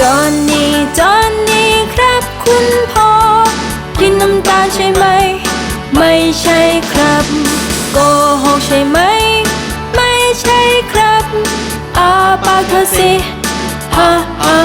จอนนี่จอนนี่ครับคุณพ่อกินน้ำตาลใช่ไหม ไม่ใช่ครับโกหกใช่ไหม ไม่ใช่ครับอาปากเธอสิฮ่าฮ่า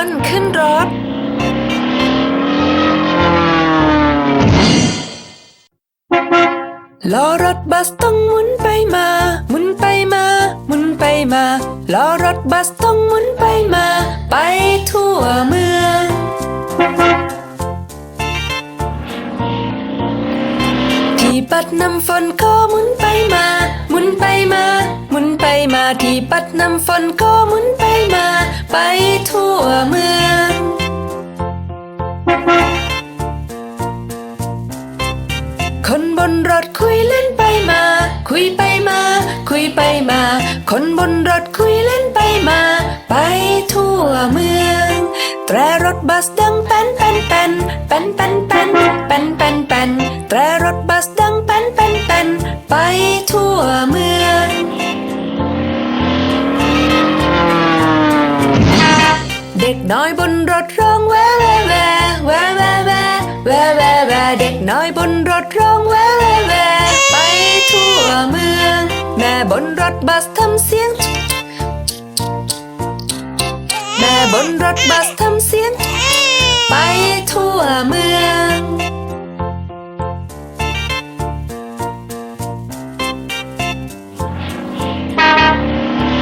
คนขึ้นรถ ล้อรถบัสต้องหมุนไปมา หมุนไปมา หมุนไปมา ล้อรถบัสต้องหมุนไปมา ไปทั่วเมือง ที่ปัดน้ำฝนก็หมุนไปมา หมุนไปมา หมุนไปมา ที่ปัดน้ำฝนก็หมุนไปมา ไป ทั่วเมือง คนบนรถคุยเล่นไปมา คุยไปมา คุยไปมา คนบนรถคุยเล่นไปมา ไปทั่วเมือง แตรรถบัสดังแป้นแป้นแป้น ถบัสทำเสียง แม่บนรถบัสทำเสียง ไปทั่วเมือง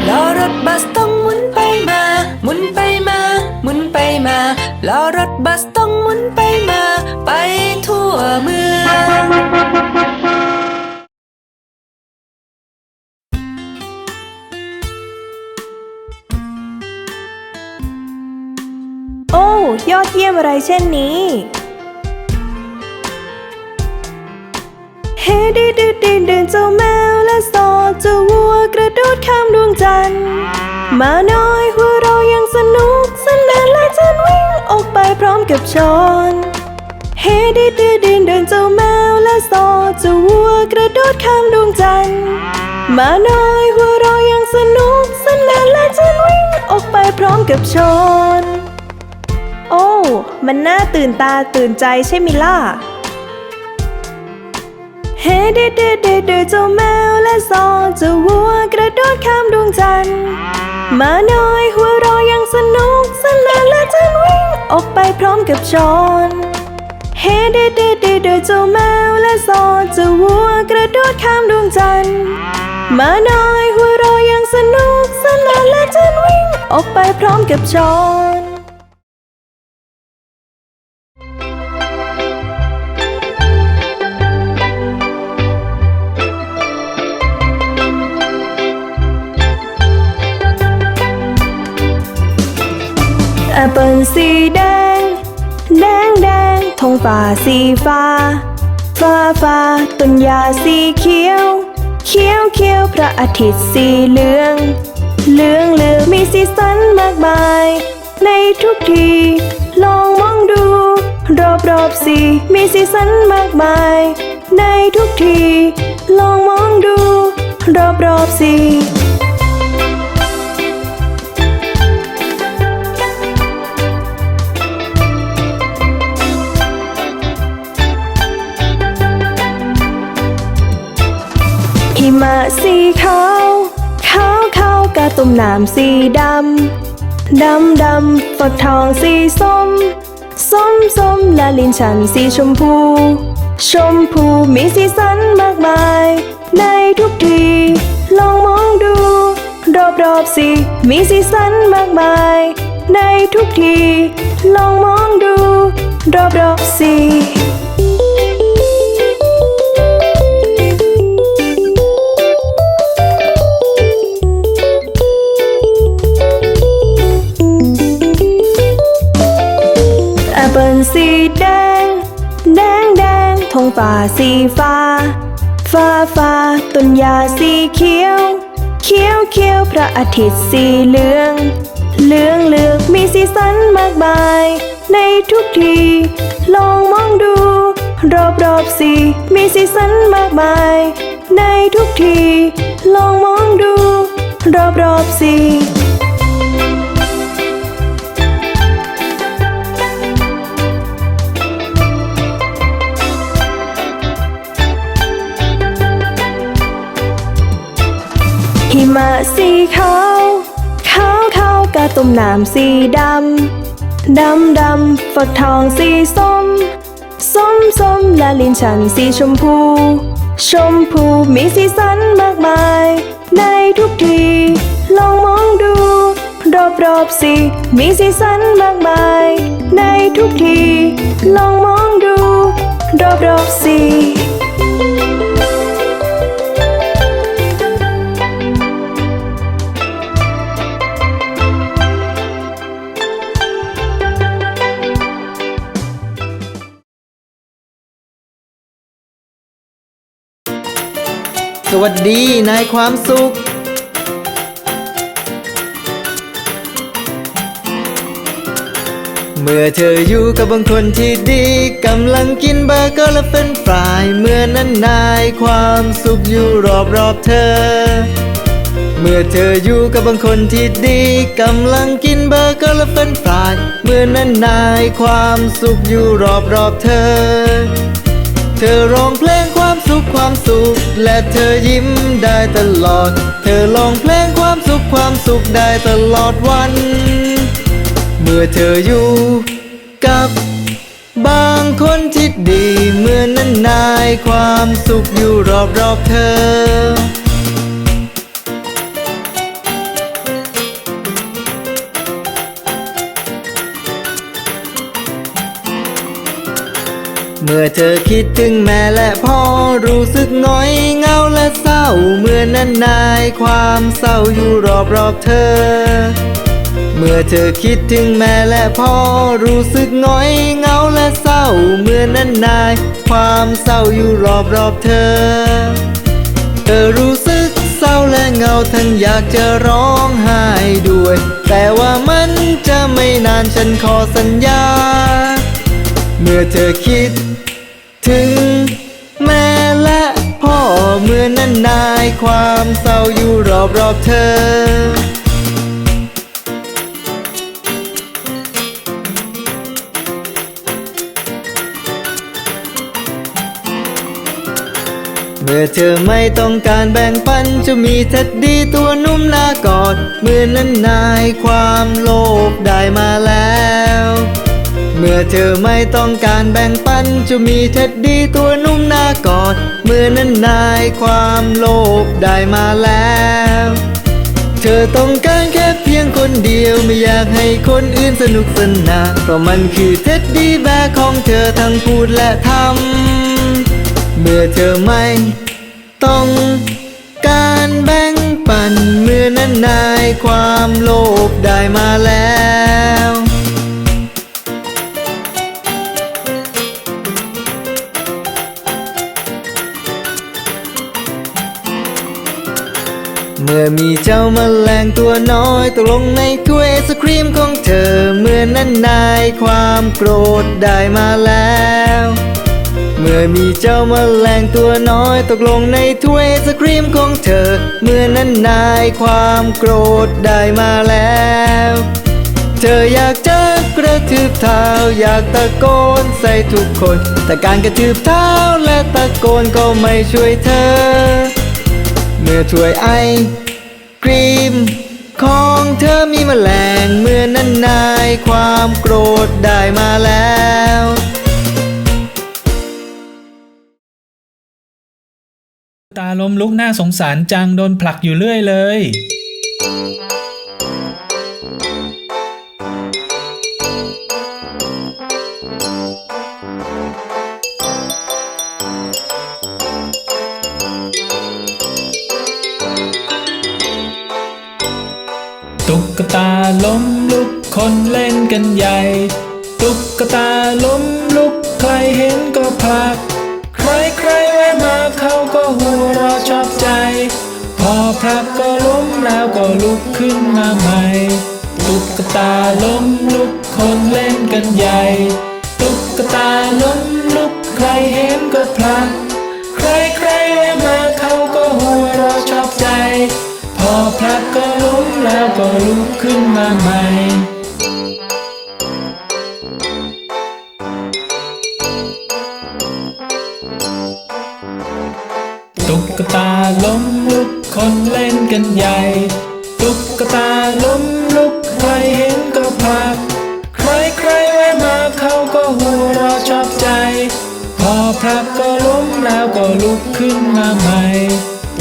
ล้อรถบัสต้องหมุนไปมา หมุนไปมา หมุนไปมา ล้อรถบัสต้องหมุนไปมา ไปทั่วเมือง ยอดเยี่ยมอะไรเช่นนี้ เฮ้ดิดดินเดินเจ้าแมวและสอดเจ้าวัวกระโดดข้ามดวงจันทร์มาน้อยหัวเรายังสนุกสนานและฉันวิ่งออกไปพร้อมกับชอนเฮ้ดิดดินเดินเจ้าแมวและสอดเจ้าวัวกระโดดข้ามดวงจันทร์มาน้อยหัวเรายังสนุก มันน่าตื่นตาตื่นใจใช่ไหมล่ะ เฮ้เด็ดเด็ดเด็ดเด็ดเจ้าแมวและซอเจ้าวัวกระโดดข้ามดวงจันทร์มาน้อยหัวเรายังสนุกสนานและฉันวิ่งออกไปพร้อมกับชอนเฮ้เด็ดเด็ดเด็ดเด็ดเจ้าแมวและซอเจ้าวัวกระโดดข้ามดวงจันทร์มาน้อยหัวเรายังสนุกสนานและฉันวิ่งออกไปพร้อมกับชอน สีแดง แดงแดงทงฟ้าสีฟ้า ฟ้าฟ้าต้นหญ้าสีเขียว เขียวเขียวพระอาทิตย์สีเหลือง เหลืองเหลืองมีสีสันมากมาย ในทุกที ลองมองดู รอบรอบสีมีสีสันมากมาย ในทุกที ลองมองดู รอบรอบสี มะสีขาวขาวขาวกระตุ่มน้ำสีดำ ดำดำฝักทองสีส้ม ส้มส้มและลิ้นชันสีชมพู ชมพูมีสีสันมากมาย ในทุกที ลองมองดู รอบรอบสีมีสีสันมากมาย ในทุกที ลองมองดู รอบๆสิแอ สีฟ้า ฟ้าฟ้าต้นหญ้าสีเขียว เขียวเขียวพระอาทิตย์สีเหลือง เหลืองเหลืองมีสีสันมากมาย ในทุกที ลองมองดู รอบรอบสีมีสีสันมากมาย ในทุกที ลองมองดู รอบรอบสี มะสีขาวขาวขาวกระตุ่มน้ำสีดำ ดำดำฝักทองสีส้ม ส้มส้มและลิ้นชันสีชมพู ชมพูมีสีสันมากมาย ในทุกที ลองมองดู รอบรอบสีมีสีสันมากมาย ในทุกที ลองมองดู รอบรอบสี วัสดีนายความสุข เมื่อเธออยู่กับบางคนที่ดีกำลังกินเบอร์เกอร์และเป็นฟรายเมื่อนั้นนายความสุขอยู่รอบรอบเธอ เมื่อเธออยู่กับบางคนที่ดีกำลังกินเบอร์เกอร์และเป็นฟรายเมื่อนั้นนายความสุขอยู่รอบรอบเธอ เธอร้องเพลงความสุขความสุข และเธอยิ้มได้ตลอด เธอร้องเพลงความสุขความสุขได้ตลอดวัน เมื่อเธออยู่กับบางคนที่ดี เมื่อนั้นนายความสุขอยู่รอบรอบๆเธอ เมื่อเธอคิดถึงแม่และพ่อรู้สึกหงอยเงาและเศร้า เมื่อนั้นนายความเศร้าอยู่รอบรอบเธอ เมื่อเธอคิดถึงแม่และพ่อรู้สึกหงอยเงาและเศร้า เมื่อนั้นนายความเศร้าอยู่รอบรอบเธอ เธอรู้สึกเศร้าและเงาทั้งอยากจะร้องไห้ด้วย แต่ว่ามันจะไม่นานฉันขอสัญญา เมื่อเธอคิด ถึง แม่และพ่อเมื่อนั้นนายความเศร้าอยู่รอบรอบๆเธอ เมื่อเธอไม่ต้องการแบ่งปันจะมีเท็ดดี้ตัวนุ่มนากอดเมื่อนั้นนายความโลภได้มาแล้ว มื่อเธอไม่ต้องการแบ่งปัน จะมีเท็ดดี้ตัวนุ่มหน้ากอด เมื่อนั้นนายความโลภได้มาแล้ว เธอต้องการแค่เพียงคนเดียว ไม่อยากให้คนอื่นสนุกสนานเพราะมันคือเท็ดดี้แบกของเธอทั้งพูดและทำ เมื่อเธอไม่ต้องการแบ่งปัน เมื่อนั้นนายความโลภได้มาแล้ว เมื่อมีเจ้าแมลงตัวน้อยตกลงในถ้วยไอศครีมของเธอเมื่อนั้นนายความโกรธได้มาแล้ว เมื่อมีเจ้าแมลงตัวน้อยตกลงในถ้วยไอศครีมของเธอ เมื่อนั้นนายความโกรธได้มาแล้ว เธออยากจะกระทืบเท้าอยากตะโกนใส่ทุกคน แต่การกระทืบเท้าและตะโกนก็ไม่ช่วยเธอ เมื่อถ้วยไอกรีม ของเธอมีแมลงเมื่อนั้นนายความโกรธได้มาแล้วตาลมลุกหน้าสงสารจังโดนผลักอยู่เรื่อยเลย ล้มลุกคนเล่นกันใหญ่ ตุ๊กตาล้มลุกใครเห็นก็ผลัก ใครใครแวะมาเขาก็หัวเราะชอบใจ พอผลักก็ล้มแล้วก็ลุกขึ้นมาใหม่ ตุ๊กตาล้มลุกคนเล่นกันใหญ่ ตุ๊กตาล้มลุกใครเห็นก็ผลัก ก็ลุกขึ้นมาใหม่ตุ๊กตาล้มลุกคนเล่นกันใหญ่ ตุ๊กตาล้มลุกใครเห็นก็ผลักใครใครแวะมาเขาก็หัวเราะชอบใจ พอผลักก็ล้มแล้วก็ลุกขึ้นมาใหม่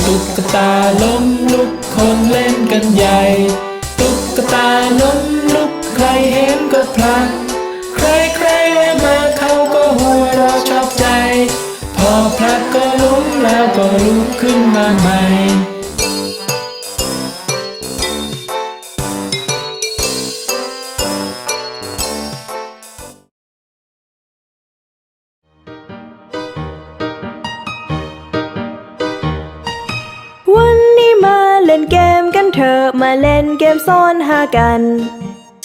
ตุ๊กตาล้มลุกคนเล่นกันใหญ่ กตาล้มลุกใครเห็นก็พลันใครใครแวะมาเขาก็หัวเราะชอบใจ พอพลัดก็ล้มแล้วก็ลุกขึ้นมาใหม่ มาเล่นเกมซ่อนหากัน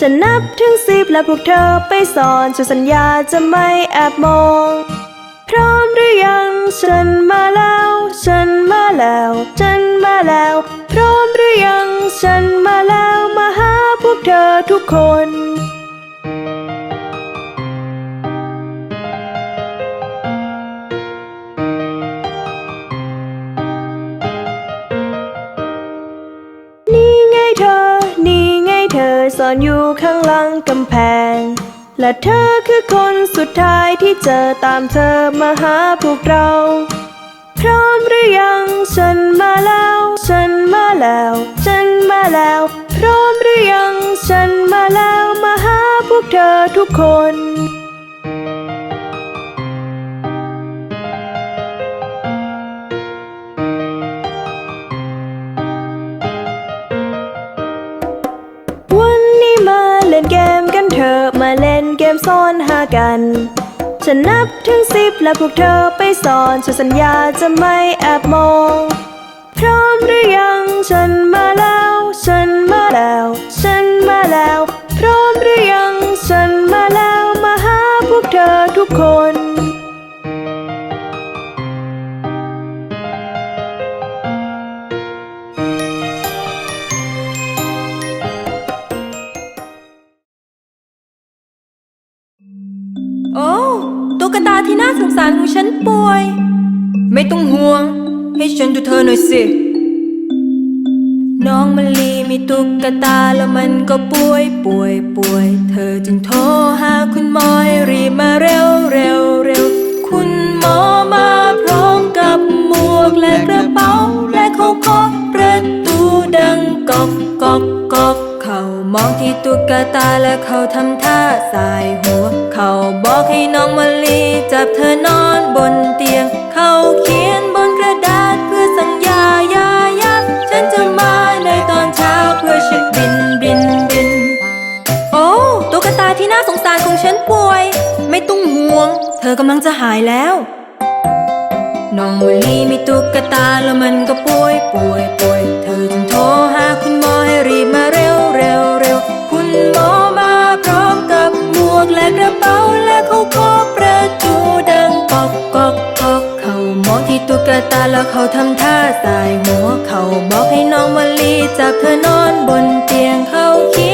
ฉันนับถึงสิบแล้วพวกเธอไปสอนฉันสัญญาจะไม่แอบมอง พร้อมหรือยัง ฉันมาแล้ว ฉันมาแล้ว ฉันมาแล้ว พร้อมหรือยัง ฉันมาแล้วมาหาพวกเธอทุกคน และเธอคือคนสุดท้ายที่เจอตามเธอมาหาพวกเรา พร้อมหรือยัง ฉันมาแล้ว ฉันมาแล้ว ฉันมาแล้ว พร้อมหรือยัง ฉันมาแล้วมาหาพวกเธอทุกคน กัน ฉันนับถึงสิบแล้วพวกเธอไปสอนฉันสัญญาจะไม่แอบมอง พร้อมหรือยังฉันม ต้องห่วง ให้ฉันดูเธอหน่อยสิ น้องมะลีมีตุ๊กตาแล้วมันก็ป่วยป่วยป่วย เธอจึงโทรหาคุณหมอให้รีบมาเร็วเร็วเร็ว คุณหมอมาพร้อมกับหมวกและกระเป๋า และเขาเคาะประตูดังกอกกอกกอกเขามองที่ตุ๊กตาและเขาทำท่าสายหัว เขาบอกให้น้องมะลีจับเธอนอนบนเตียง เขาเขี แล้วเขาทำท่าสายหัวเขาบอกให้น้องมะลีจับเธอนอนบนเตียงเขาคิด